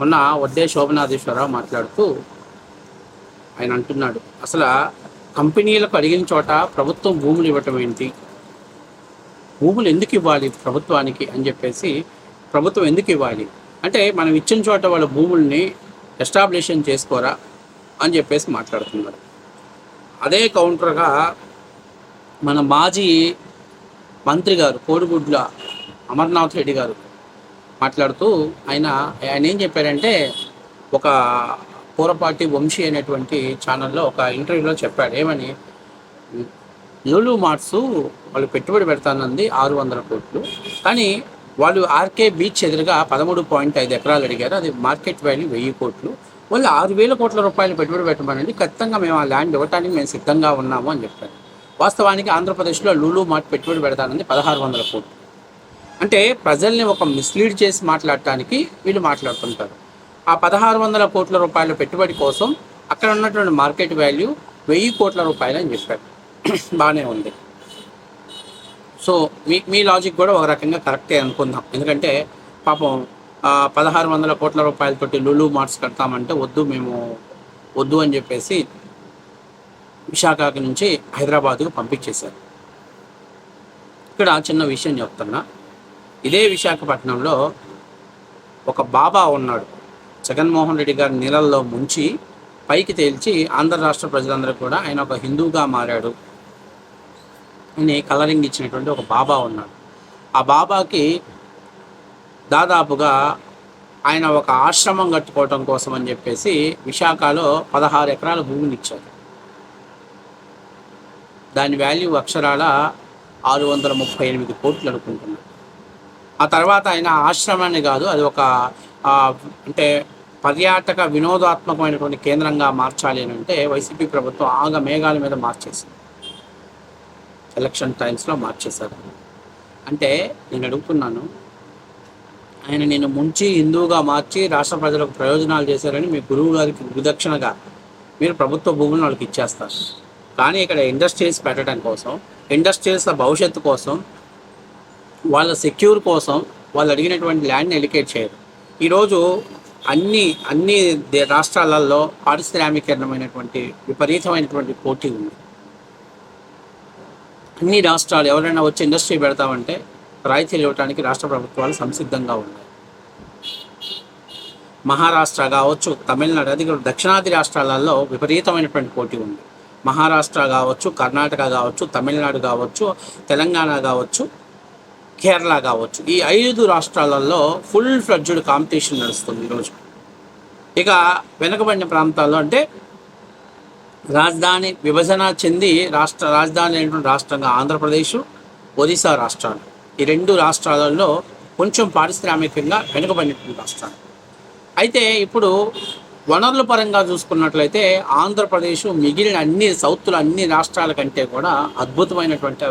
మొన్న వడ్డే శోభనాథేశ్వరరావు మాట్లాడుతూ ఆయన అంటున్నాడు అసలు కంపెనీలకు అడిగిన చోట ప్రభుత్వం భూములు ఇవ్వటం ఏంటి? భూములు ఎందుకు ఇవ్వాలి ప్రభుత్వానికి అని చెప్పేసి ప్రభుత్వం ఎందుకు ఇవ్వాలి? అంటే మనం ఇచ్చిన చోట వాళ్ళ భూముల్ని ఎస్టాబ్లిషన్ చేసుకోరా అని చెప్పేసి మాట్లాడుతున్నారు. అదే కౌంటర్గా మన మాజీ మంత్రి గారు కోడిగుడ్ల అమర్నాథ్ రెడ్డి గారు మాట్లాడుతూ ఆయన ఆయన ఏం చెప్పారంటే ఒక పూరపాటి వంశీ అనేటువంటి ఛానల్లో ఒక ఇంటర్వ్యూలో చెప్పాడు. ఏమని? లూలు మార్ట్స్ వాళ్ళు పెట్టుబడి పెడతానంది ఆరు వందల కోట్లు. కానీ వాళ్ళు ఆర్కే బీచ్ ఎదురుగా పదమూడు పాయింట్ ఐదు ఎకరాలు అడిగారు. అది మార్కెట్ వాల్యూ వెయ్యి కోట్లు. వాళ్ళు ఆరు వేల కోట్ల రూపాయలు పెట్టుబడి పెట్టమనండి. ఖచ్చితంగా మేము ఆ ల్యాండ్ ఇవ్వడానికి మేము సిద్ధంగా ఉన్నాము అని చెప్పారు. వాస్తవానికి ఆంధ్రప్రదేశ్లో లూలు మార్ట్ పెట్టుబడి పెడతానంది పదహారు వందల కోట్లు. అంటే ప్రజల్ని ఒక మిస్లీడ్ చేసి మాట్లాడటానికి వీళ్ళు మాట్లాడుతుంటారు. ఆ పదహారు వందల కోట్ల రూపాయల పెట్టుబడి కోసం అక్కడ ఉన్నటువంటి మార్కెట్ వాల్యూ వెయ్యి కోట్ల రూపాయలు అని చెప్పారు. బాగానే ఉంది. సో మీ మీ లాజిక్ కూడా ఒక రకంగా కరెక్టే అనుకుందాం. ఎందుకంటే పాపం పదహారు వందల కోట్ల రూపాయలతోటి లులు మార్ట్స్ కడతామంటే వద్దు మేము వద్దు అని చెప్పేసి విశాఖకి నుంచి హైదరాబాద్కు పంపించేశారు. ఇక్కడ చిన్న విషయం చెప్తున్నా. ఇదే విశాఖపట్నంలో ఒక బాబా ఉన్నాడు. జగన్మోహన్ రెడ్డి గారి నీళ్ళల్లో ముంచి పైకి తేల్చి ఆంధ్ర రాష్ట్ర ప్రజలందరూ కూడా ఆయన ఒక హిందువుగా మారాడు అని కలరింగ్ ఇచ్చినటువంటి ఒక బాబా ఉన్నాడు. ఆ బాబాకి దాదాపుగా ఆయన ఒక ఆశ్రమం కట్టుకోవటం కోసం అని చెప్పేసి విశాఖలో పదహారు ఎకరాల భూమిని ఇచ్చారు. దాని వాల్యూ అక్షరాల ఆరు వందల ముప్పై ఎనిమిది కోట్లు అనుకుంటున్నాను. ఆ తర్వాత ఆయన ఆశ్రమాన్ని కాదు అది ఒక అంటే పర్యాటక వినోదాత్మకమైనటువంటి కేంద్రంగా మార్చాలి అని అంటే వైసీపీ ప్రభుత్వం ఆగ మేఘాల మీద మార్చేసింది ఎలక్షన్ టైమ్స్లో మార్చేశారు అంటే నేను అడుగుతున్నాను ఆయన నేను ముంచి హిందువుగా మార్చి రాష్ట్ర ప్రజలకు ప్రయోజనాలు చేశారని మీ గురువు గారికి గురుదక్షిణగా మీరు ప్రభుత్వ భూములను వాళ్ళకి ఇచ్చేస్తారు. కానీ ఇక్కడ ఇండస్ట్రీస్ పెట్టడం కోసం ఇండస్ట్రీస్ భవిష్యత్తు కోసం వాళ్ళ సెక్యూర్ కోసం వాళ్ళు అడిగినటువంటి ల్యాండ్ని ఎలికేట్ చేయరు. ఈరోజు అన్ని అన్ని దే- రాష్ట్రాలలో పారిశ్రామికరణమైనటువంటి విపరీతమైనటువంటి పోటీ ఉంది. అన్ని రాష్ట్రాలు ఎవరైనా వచ్చి ఇండస్ట్రీ పెడతామంటే రాయితీలు ఇవ్వడానికి రాష్ట్ర ప్రభుత్వాలు సంసిద్ధంగా ఉన్నాయి. మహారాష్ట్ర కావచ్చు తమిళనాడు అది దక్షిణాది రాష్ట్రాలలో విపరీతమైనటువంటి పోటీ ఉంది. మహారాష్ట్ర కావచ్చు కర్ణాటక కావచ్చు తమిళనాడు కావచ్చు తెలంగాణ కావచ్చు కేరళ కావచ్చు. ఈ ఐదు రాష్ట్రాలలో ఫుల్ ఫ్లడ్జ్డ్ కాంపిటీషన్ నడుస్తుంది ఈరోజు. ఇక వెనుకబడిన ప్రాంతాల్లో అంటే రాజధాని విభజన చెంది రాష్ట్ర రాజధాని అయినటువంటి రాష్ట్రంగా ఆంధ్రప్రదేశ్ ఒరిస్సా రాష్ట్రాలు. ఈ రెండు రాష్ట్రాలలో కొంచెం పారిశ్రామికంగా వెనుకబడినటువంటి రాష్ట్రాలు. అయితే ఇప్పుడు వనరుల పరంగా చూసుకున్నట్లయితే ఆంధ్రప్రదేశ్ మిగిలిన అన్ని సౌత్లో అన్ని రాష్ట్రాల కంటే కూడా అద్భుతమైనటువంటి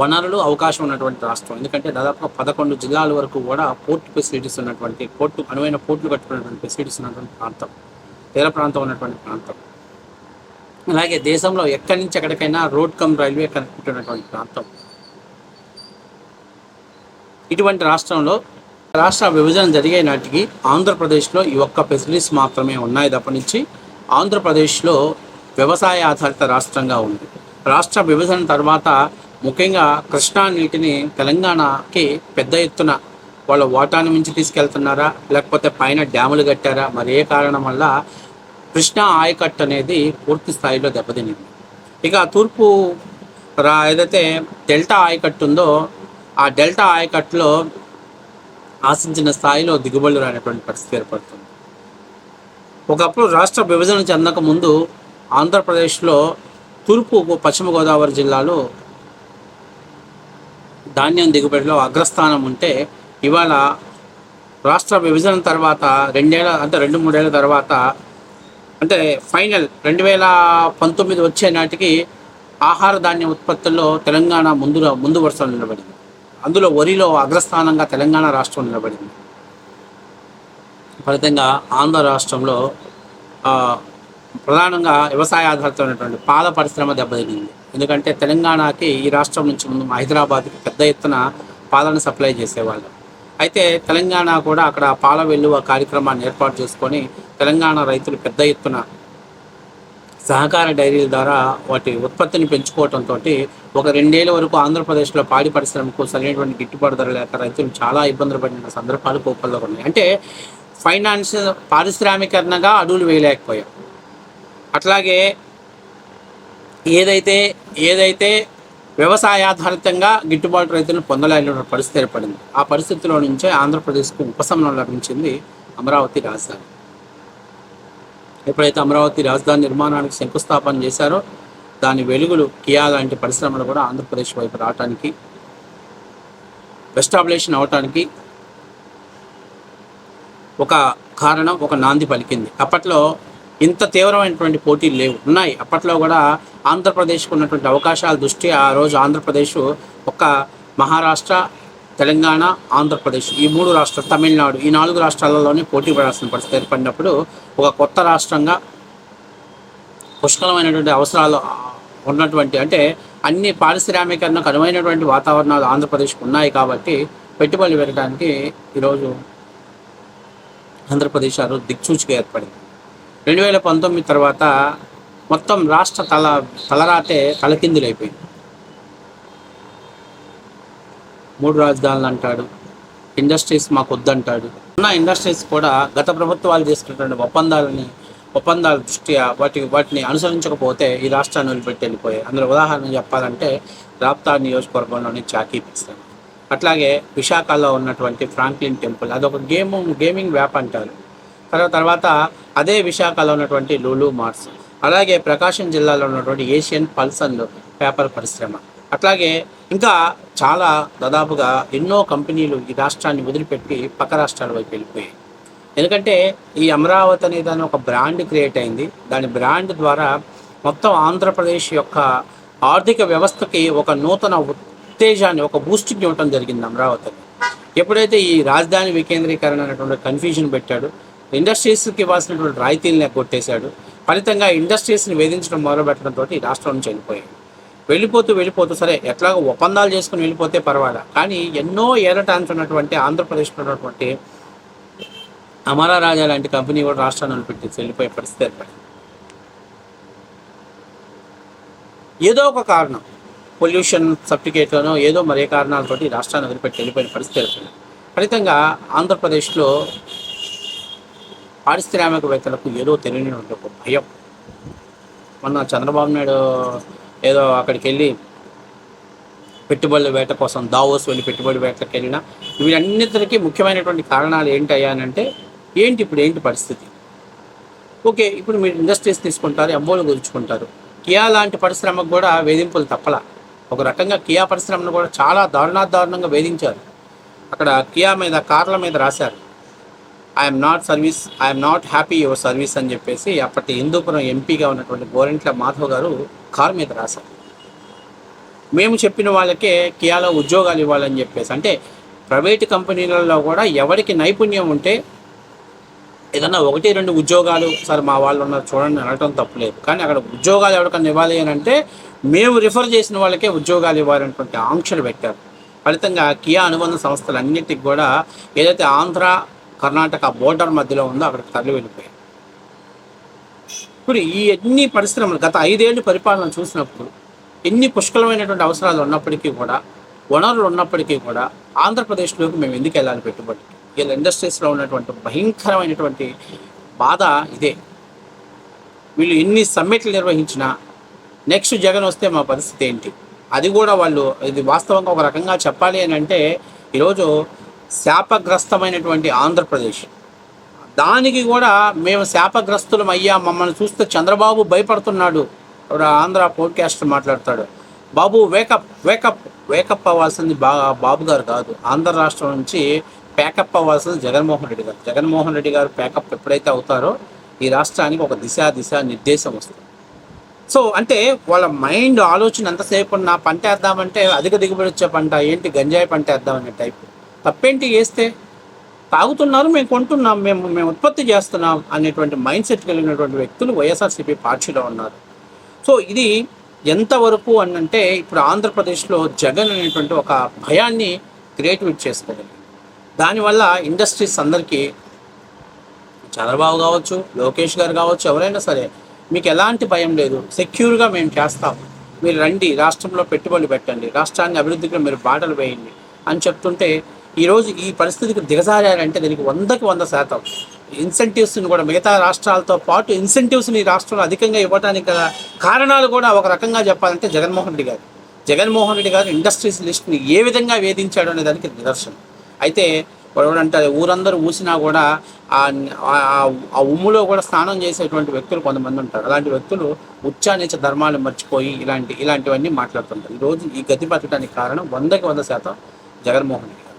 వనరులు అవకాశం ఉన్నటువంటి రాష్ట్రం. ఎందుకంటే దాదాపుగా పదకొండు జిల్లాల వరకు కూడా పోర్ట్ ఫెసిలిటీస్ ఉన్నటువంటి పోర్టు అనువైన పోర్టులు కట్టుకున్నటువంటి ఫెసిలిటీస్ ఉన్నటువంటి ప్రాంతం తీర ప్రాంతం ఉన్నటువంటి ప్రాంతం. అలాగే దేశంలో ఎక్కడి నుంచి ఎక్కడికైనా రోడ్ కమ్ రైల్వే కనెక్ట్ ఉన్నటువంటి ప్రాంతం. ఇటువంటి రాష్ట్రంలో రాష్ట్ర విభజన జరిగే నాటికి ఆంధ్రప్రదేశ్లో ఈ ఒక్క ఫెసిలిటీస్ మాత్రమే ఉన్నాయి. తప్ప నుంచి ఆంధ్రప్రదేశ్లో వ్యవసాయ ఆధారిత రాష్ట్రంగా ఉంది. రాష్ట్ర విభజన తర్వాత ముఖ్యంగా కృష్ణా నీటిని తెలంగాణకి పెద్ద ఎత్తున వాళ్ళ వాటాను మించి తీసుకెళ్తున్నారా? లేకపోతే పైన డ్యాములు కట్టారా? మరి ఏ కారణం వల్ల కృష్ణా ఆయకట్టు అనేది పూర్తి స్థాయిలో దెబ్బతినింది? ఇక తూర్పు రా ఏదైతే డెల్టా ఆయకట్టు ఉందో ఆ డెల్టా ఆయకట్టులో ఆశించిన స్థాయిలో దిగుబడులు రానటువంటి పరిస్థితి ఏర్పడుతుంది. ఒకప్పుడు రాష్ట్ర విభజన చెందక ముందు ఆంధ్రప్రదేశ్లో తూర్పు పశ్చిమ గోదావరి జిల్లాలో ధాన్యం దిగుబడిలో అగ్రస్థానం ఉంటే ఇవాళ రాష్ట్ర విభజన తర్వాత రెండేళ్ళ అంటే రెండు మూడేళ్ళ తర్వాత అంటే ఫైనల్ రెండు వేల పంతొమ్మిది వచ్చే నాటికి ఆహార ధాన్య ఉత్పత్తుల్లో తెలంగాణ ముందులో ముందు వరుసలో నిలబడింది. అందులో వరిలో అగ్రస్థానంగా తెలంగాణ రాష్ట్రం నిలబడింది. ఫలితంగా ఆంధ్ర రాష్ట్రంలో ప్రధానంగా వ్యవసాయ ఆధారితమైనటువంటి పాల పరిశ్రమ దెబ్బతినింది. ఎందుకంటే తెలంగాణకి ఈ రాష్ట్రం నుంచి ముందు హైదరాబాద్కి పెద్ద ఎత్తున పాలను సప్లై చేసేవాళ్ళు. అయితే తెలంగాణ కూడా అక్కడ పాల వెల్లువ కార్యక్రమాన్ని ఏర్పాటు చేసుకొని తెలంగాణ రైతులు పెద్ద ఎత్తున సహకార డైరీల ద్వారా వాటి ఉత్పత్తిని పెంచుకోవడంతో ఒక రెండేళ్ళ వరకు ఆంధ్రప్రదేశ్లో పాడి పరిశ్రమకు సరైనటువంటి గిట్టుబాటు ధర లేక రైతులు చాలా ఇబ్బందులు పడిన సందర్భాలు కోపంలో ఉన్నాయి. అంటే ఫైనాన్స్ పారిశ్రామికరణగా అడుగులు వేయలేకపోయాం. అట్లాగే ఏదైతే ఏదైతే వ్యవసాయాధారితంగా గిట్టుబాటు రైతులను పొందలేని పరిస్థితి ఏర్పడింది. ఆ పరిస్థితిలో నుంచే ఆంధ్రప్రదేశ్కు ఉపశమనం లభించింది అమరావతి రాజధాని. ఎప్పుడైతే అమరావతి రాజధాని నిర్మాణానికి శంకుస్థాపన చేశారో దాని వెలుగులు కియా లాంటి పరిశ్రమలు కూడా ఆంధ్రప్రదేశ్ వైపు రావటానికి ఎస్టాబ్లిషన్ అవటానికి ఒక కారణం ఒక నాంది పలికింది. అప్పట్లో ఇంత తీవ్రమైనటువంటి పోటీలు లేవు. ఉన్నాయి. అప్పట్లో కూడా ఆంధ్రప్రదేశ్కు ఉన్నటువంటి అవకాశాల దృష్ట్యా ఆ రోజు ఆంధ్రప్రదేశ్ ఒక మహారాష్ట్ర తెలంగాణ ఆంధ్రప్రదేశ్ ఈ మూడు రాష్ట్రాలు తమిళనాడు ఈ నాలుగు రాష్ట్రాలలోనే పోటీ పడాల్సిన పరిస్థితి ఏర్పడినప్పుడు ఒక కొత్త రాష్ట్రంగా పుష్కలమైనటువంటి అవసరాలు ఉన్నటువంటి అంటే అన్ని పారిశ్రామికరణకు అనువైనటువంటి వాతావరణాలు ఆంధ్రప్రదేశ్కు ఉన్నాయి కాబట్టి పెట్టుబడులు పెట్టడానికి ఈరోజు ఆంధ్రప్రదేశ్ ఆ రోజు దిక్సూచిగా ఏర్పడింది. రెండు వేల పంతొమ్మిది తర్వాత మొత్తం రాష్ట్ర తల తలరాతే తలకిందులైపోయింది. మూడు రాజధానులు అంటాడు ఇండస్ట్రీస్ మాకు వద్దంటాడు. ఉన్న ఇండస్ట్రీస్ కూడా గత ప్రభుత్వాలు చేసుకున్నటువంటి ఒప్పందాలని ఒప్పందాల దృష్ట్యా వాటి వాటిని అనుసరించకపోతే ఈ రాష్ట్రాన్ని వదిలిపెట్టి వెళ్ళిపోయాయి. అందులో ఉదాహరణ చెప్పాలంటే రాప్తా నియోజకవర్గంలోని చాకీ పిస్తాను అట్లాగే విశాఖలో ఉన్నటువంటి ఫ్రాంక్లిన్ టెంపుల్ అదొక గేమ్ గేమింగ్ వ్యాప్ అంటారు. తర్వాత తర్వాత అదే విశాఖలో ఉన్నటువంటి లూలు మార్స్ అలాగే ప్రకాశం జిల్లాలో ఉన్నటువంటి ఏషియన్ పల్సన్లు పేపర్ పరిశ్రమ. అట్లాగే ఇంకా చాలా దాదాపుగా ఎన్నో కంపెనీలు ఈ రాష్ట్రాన్ని వదిలిపెట్టి పక్క రాష్ట్రాల వైపు వెళ్ళిపోయాయి. ఎందుకంటే ఈ అమరావతి అనే దాని ఒక బ్రాండ్ క్రియేట్ అయింది. దాని బ్రాండ్ ద్వారా మొత్తం ఆంధ్రప్రదేశ్ యొక్క ఆర్థిక వ్యవస్థకి ఒక నూతన ఉత్తేజాన్ని ఒక బూస్టింగ్ ఇవ్వటం జరిగింది అమరావతి ఎప్పుడైతే ఈ రాజధాని వికేంద్రీకరణ అనేటువంటి కన్ఫ్యూజన్ పెట్టాడు ఇండస్ట్రీస్కి ఇవ్వాల్సినటువంటి రాయితీలని కొట్టేశాడు. ఫలితంగా ఇండస్ట్రీస్ని వేధించడం మొదలుపెట్టడంతో ఈ రాష్ట్రం నుంచి వెళ్ళిపోయాడు వెళ్ళిపోతూ వెళ్ళిపోతూ సరే ఎట్లాగో ఒప్పందాలు చేసుకుని వెళ్ళిపోతే పర్వాలా. కానీ ఎన్నో ఏరటాన్స్ ఉన్నటువంటి ఆంధ్రప్రదేశ్లో ఉన్నటువంటి అమరా రాజా లాంటి కంపెనీ కూడా రాష్ట్రాన్ని పెట్టి వెళ్ళిపోయే పరిస్థితి ఏర్పడింది. ఏదో ఒక కారణం పొల్యూషన్ సర్టిఫికేట్లోనో ఏదో మరే కారణాలతోటి రాష్ట్రాన్ని వదిలిపెట్టి వెళ్ళిపోయిన పరిస్థితి ఏర్పడింది. ఫలితంగా ఆంధ్రప్రదేశ్లో పారిశ్రామికవేత్తలకు ఏదో తెలియని ఒక భయం. మొన్న చంద్రబాబు నాయుడు ఏదో అక్కడికి వెళ్ళి పెట్టుబడుల వేట కోసం దావోస్ వెళ్ళి పెట్టుబడి వేటకి వెళ్ళినా వీటన్నిటికీ ముఖ్యమైనటువంటి కారణాలు ఏంటి అయ్యానంటే ఏంటి ఇప్పుడు ఏంటి పరిస్థితి? ఓకే ఇప్పుడు మీరు ఇండస్ట్రీస్ తీసుకుంటారు ఎంబోలు గురుచుకుంటారు కియా లాంటి పరిశ్రమకు కూడా వేధింపులు తప్పల. ఒక రకంగా కియా పరిశ్రమను కూడా చాలా దారుణాదారుణంగా వేధించారు. అక్కడ కియా మీద కార్ల మీద రాశారు. I'm not service I'm not happy your service అని చెప్పేసి అప్పటి హిందూపురం ఎంపీగా ఉన్నటువంటి గోరెంట్ల మాధవ్ గారు కారు మీద రాశారు. మేము చెప్పిన వాళ్ళకే కియాలో ఉద్యోగాలు ఇవ్వాలని చెప్పేసి అంటే ప్రైవేట్ కంపెనీలలో కూడా ఎవరికి నైపుణ్యం ఉంటే ఏదన్నా ఒకటి రెండు ఉద్యోగాలు సార్ మా వాళ్ళు ఉన్నారు చూడండి అనటం తప్పులేదు కానీ అక్కడ ఉద్యోగాలు ఎవరికన్నా ఇవ్వాలి అని అంటే మేము రిఫర్ చేసిన వాళ్ళకే ఉద్యోగాలు ఇవ్వాలనేటువంటి ఆంక్షలు పెట్టారు. ఫలితంగా కియా అనుబంధ సంస్థలన్నిటికి కూడా ఏదైతే ఆంధ్ర కర్ణాటక బోర్డర్ మధ్యలో ఉందో అక్కడికి తరలి వెళ్ళిపోయాయి ఇప్పుడు ఈ ఎన్ని పరిశ్రమలు గత ఐదేళ్ళు పరిపాలన చూసినప్పుడు ఎన్ని పుష్కలమైనటువంటి అవసరాలు ఉన్నప్పటికీ కూడా వనరులు ఉన్నప్పటికీ కూడా ఆంధ్రప్రదేశ్లోకి మేము ఎందుకు వెళ్ళాలి పెట్టుబడి? వీళ్ళ ఇండస్ట్రీస్లో ఉన్నటువంటి భయంకరమైనటువంటి బాధ ఇదే. వీళ్ళు ఎన్ని సమ్మిట్లు నిర్వహించినా నెక్స్ట్ జగన్ వస్తే మా పరిస్థితి ఏంటి? అది కూడా వాళ్ళు ఇది వాస్తవంగా ఒక రకంగా చెప్పాలి అని అంటే ఈరోజు శాపగ్రస్తమైనటువంటి ఆంధ్రప్రదేశ్. దానికి కూడా మేము శాపగ్రస్తులం అయ్యా మమ్మల్ని చూస్తే చంద్రబాబు భయపడుతున్నాడు. ఆంధ్ర పోడ్కాస్టర్ మాట్లాడతాడు. బాబు వేకప్ వేకప్ వేకప్ అవ్వాల్సింది బా బాబు గారు కాదు. ఆంధ్ర రాష్ట్రం నుంచి ప్యాకప్ అవ్వాల్సింది జగన్మోహన్ రెడ్డి గారు. జగన్మోహన్ రెడ్డి గారు ప్యాకప్ ఎప్పుడైతే అవుతారో ఈ రాష్ట్రానికి ఒక దిశ దిశ నిర్దేశం వస్తుంది. సో అంటే వాళ్ళ మైండ్ ఆలోచన ఎంతసేపు నా పంట వేద్దామంటే అధిక దిగుబడి వచ్చే పంట ఏంటి గంజాయి పంట వేద్దామనే టైపు. తప్పేంటి వేస్తే తాగుతున్నారు మేము కొంటున్నాం మేము మేము ఉత్పత్తి చేస్తున్నాం అనేటువంటి మైండ్ సెట్ కలిగినటువంటి వ్యక్తులు వైఎస్ఆర్సీపీ పార్టీలో ఉన్నారు. సో ఇది ఎంతవరకు అనంటే ఇప్పుడు ఆంధ్రప్రదేశ్లో జగన్ అనేటువంటి ఒక భయాన్ని క్రియేటివేట్ చేసుకోగలిగింది దానివల్ల ఇండస్ట్రీస్ అందరికీ చంద్రబాబు కావచ్చు లోకేష్ గారు కావచ్చు ఎవరైనా సరే మీకు ఎలాంటి భయం లేదు. సెక్యూర్గా మేము చేస్తాం. మీరు రండి రాష్ట్రంలో పెట్టుబడులు పెట్టండి రాష్ట్రాన్ని అభివృద్ధికి మీరు బాటలు వేయండి అని చెప్తుంటే ఈరోజు ఈ పరిస్థితికి దిగజారారంటే దీనికి వందకి వంద శాతం. ఇన్సెంటివ్స్ని కూడా మిగతా రాష్ట్రాలతో పాటు ఇన్సెంటివ్స్ని ఈ రాష్ట్రంలో అధికంగా ఇవ్వడానికి కారణాలు కూడా ఒక రకంగా చెప్పాలంటే జగన్మోహన్ రెడ్డి గారు. జగన్మోహన్ రెడ్డి గారు ఇండస్ట్రీస్ లిస్ట్ని ఏ విధంగా వేధించాడు అనే దానికి నిదర్శనం. అయితే అంటే ఊరందరూ ఊసినా కూడా ఆ ఉమ్ములో కూడా స్నానం చేసేటువంటి వ్యక్తులు కొంతమంది ఉంటారు. అలాంటి వ్యక్తులు ఉచ్చానిచ ధర్మాలు మర్చిపోయి ఇలాంటి ఇలాంటివన్నీ మాట్లాడుతుంటారు. ఈరోజు ఈ గతి పట్టడానికి కారణం వందకి వంద శాతం జగన్మోహన్ రెడ్డి